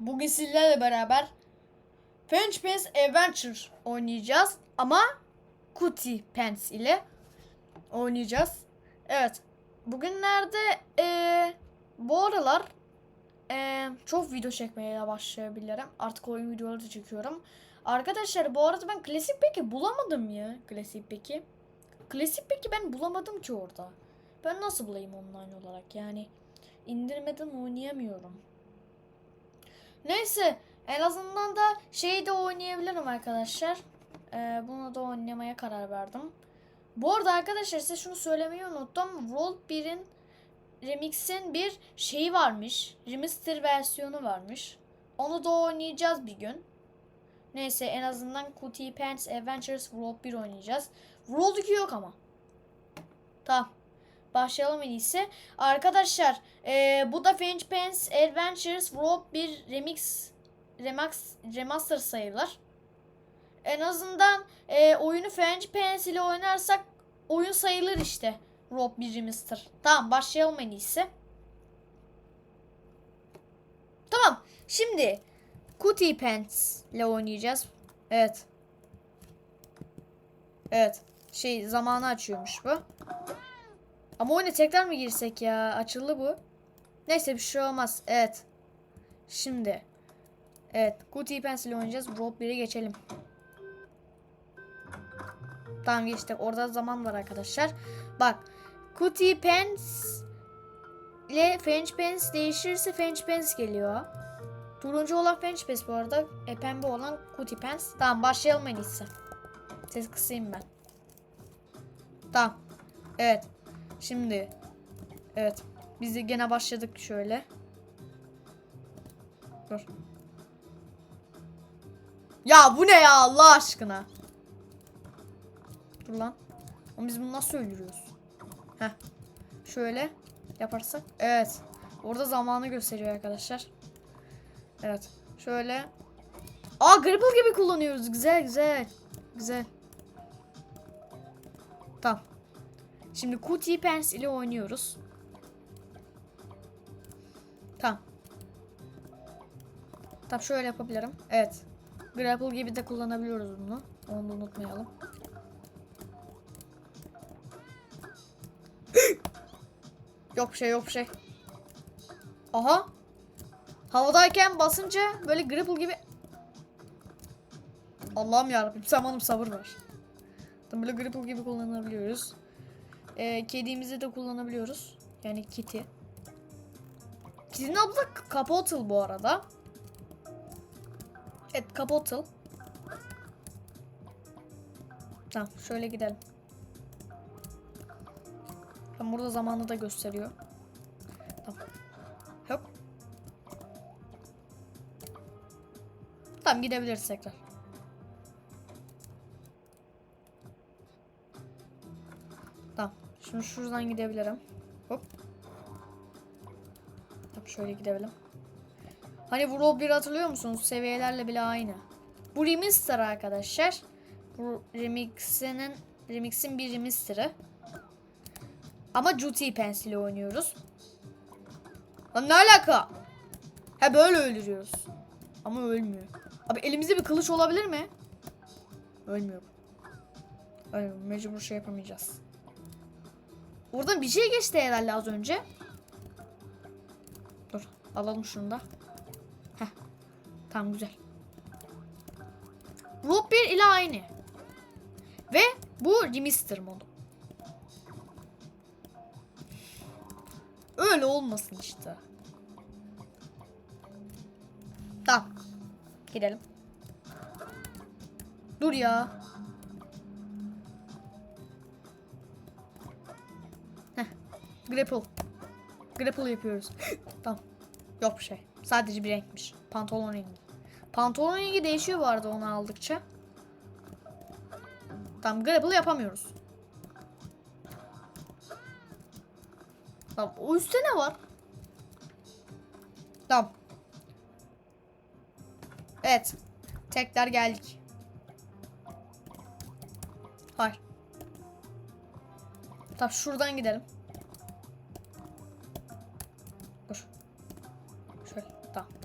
Bugün sizlerle beraber Punch Pants Adventure oynayacağız ama Kuti Pants ile oynayacağız. Evet. Bugünlerde eee bu aralar eee, çok video çekmeye başlayabilirim. Artık oyun videoları da çekiyorum. Arkadaşlar bu arada ben klasik peki bulamadım ya. Klasik peki. Klasik peki ben bulamadım ki orada. Ben nasıl bulayım online olarak yani. indirmeden oynayamıyorum. Neyse en azından da şeyi de oynayabilirim arkadaşlar. Ee, bunu da oynamaya karar verdim. Bu arada arkadaşlar size şunu söylemeyi unuttum. World 1'in Remix'in bir şeyi varmış. Remaster versiyonu varmış. Onu da oynayacağız bir gün. Neyse en azından Cutie Pants Adventures World 1 oynayacağız. World 2 yok ama. Tamam. Başlayalım iyisi. Arkadaşlar ee, bu da Finch Pants Adventures World 1 Remix Remax, Remaster sayılır. En azından ee, oyunu Finch Pants ile oynarsak oyun sayılır işte. World 1 Remaster. Tamam başlayalım en iyisi. Tamam. Şimdi Cutie Pants ile oynayacağız. Evet. Evet. Şey zamanı açıyormuş bu. Ama oyuna tekrar mı girsek ya? Açıldı bu. Neyse bir şey olmaz. Evet. Şimdi. Evet. Cutie Pencil oynayacağız. Rob 1'e geçelim. Tamam geçtik. Orada zaman var arkadaşlar. Bak. Cutie Pens ile French Pens değişirse French Pens geliyor. Turuncu olan French Pens bu arada. E, pembe olan Cutie Pens. Tamam başlayalım en iyisi. Ses kısayım ben. Tamam. Evet. Şimdi evet biz de gene başladık şöyle. Dur. Ya bu ne ya Allah aşkına? Dur lan. Ama biz bunu nasıl öldürüyoruz? Heh. Şöyle yaparsak. Evet. Orada zamanı gösteriyor arkadaşlar. Evet. Şöyle. Aa grapple gibi kullanıyoruz. Güzel güzel. Güzel. Şimdi Cutie Pants ile oynuyoruz. Tamam. Tamam şöyle yapabilirim. Evet. Grapple gibi de kullanabiliyoruz bunu. Onu da unutmayalım. yok bir şey yok bir şey. Aha. Havadayken basınca böyle grapple gibi Allah'ım yarabbim sen bana sabır ver. Tam böyle grapple gibi kullanabiliyoruz. Ee, kedimizi de kullanabiliyoruz. Yani Kitty. Kitty'nin adı da Capottle bu arada. Evet Capottle. Tamam şöyle gidelim. Tam burada zamanı da gösteriyor. Tamam. Hop. Tamam gidebiliriz tekrar. Tamam. Şimdi şuradan gidebilirim. Hop. Tamam şöyle gidebilirim. Hani World 1 hatırlıyor musunuz? Seviyelerle bile aynı. Bu remaster arkadaşlar. Bu remix'inin remix'in bir remaster'ı. Ama Duty Pencil oynuyoruz. Lan ne alaka? Ha böyle öldürüyoruz. Ama ölmüyor. Abi elimizde bir kılıç olabilir mi? Ölmüyor. Ölmüyor. Mecbur şey yapamayacağız. Oradan bir şey geçti herhalde az önce. Dur alalım şunu da. Heh. Tamam güzel. Rob 1 ile aynı. Ve bu remaster modu. Öyle olmasın işte. Tamam. Gidelim. Dur ya. Grapple. Grapple yapıyoruz. tamam. Yok bir şey. Sadece bir renkmiş. Pantolon rengi. Pantolon rengi değişiyor bu arada onu aldıkça. Tamam grapple yapamıyoruz. Tamam o üstte ne var? Tamam. Evet. Tekrar geldik. Hayır. Tamam şuradan gidelim.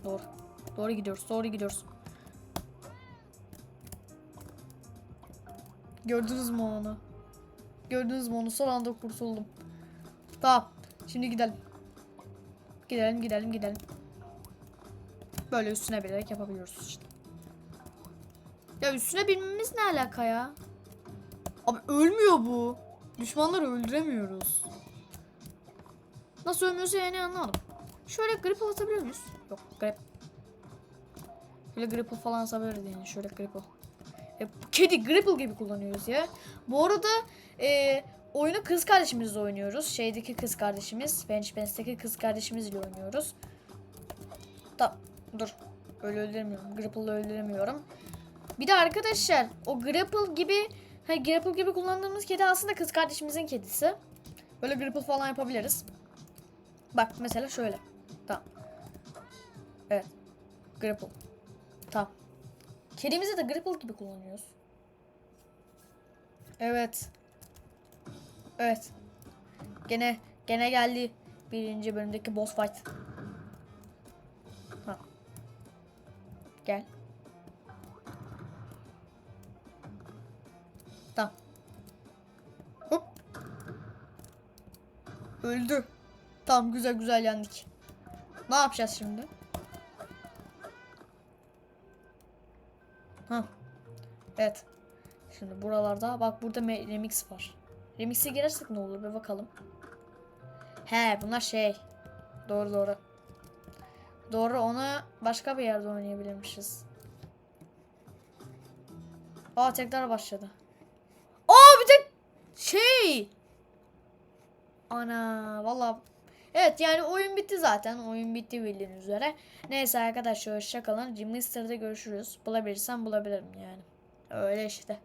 Doğru. Doğru gidiyoruz. Doğru gidiyoruz. Gördünüz mü onu? Gördünüz mü onu? Son anda kurtuldum. Tamam. Şimdi gidelim. Gidelim gidelim gidelim. Böyle üstüne bilerek yapabiliyoruz işte. Ya üstüne binmemiz ne alaka ya? Abi ölmüyor bu. Düşmanları öldüremiyoruz. Nasıl ölmüyorsa yani anlamadım. Şöyle grapple atabiliyor muyuz? Yok grip. Şöyle grapple falan atabiliriz yani şöyle grapple. E, kedi grapple gibi kullanıyoruz ya. Bu arada e, oyunu kız kardeşimizle oynuyoruz. Şeydeki kız kardeşimiz. Benchbench'teki kız kardeşimizle oynuyoruz. Tamam dur. Öyle öldüremiyorum. Grapple'la öldüremiyorum. Bir de arkadaşlar o grapple gibi hani grapple gibi kullandığımız kedi aslında kız kardeşimizin kedisi. Böyle grapple falan yapabiliriz. Bak mesela şöyle. Tamam. Evet. Grapple. Tamam. Kedimizi de grapple gibi kullanıyoruz. Evet. Evet. Gene gene geldi birinci bölümdeki boss fight. Ha. Gel. Tamam. Hop. Öldü. Tamam güzel güzel yendik. Ne yapacağız şimdi? Ha. Evet. Şimdi buralarda bak burada remix var. Remix'e girersek ne olur bir bakalım. He bunlar şey. Doğru doğru. Doğru onu başka bir yerde oynayabilirmişiz. Aa tekrar başladı. Aa bir tek şey. Ana valla. Evet yani oyun bitti zaten. Oyun bitti bildiğiniz üzere. Neyse arkadaşlar hoşçakalın. Jimlister'da görüşürüz. Bulabilirsem bulabilirim yani. Öyle işte.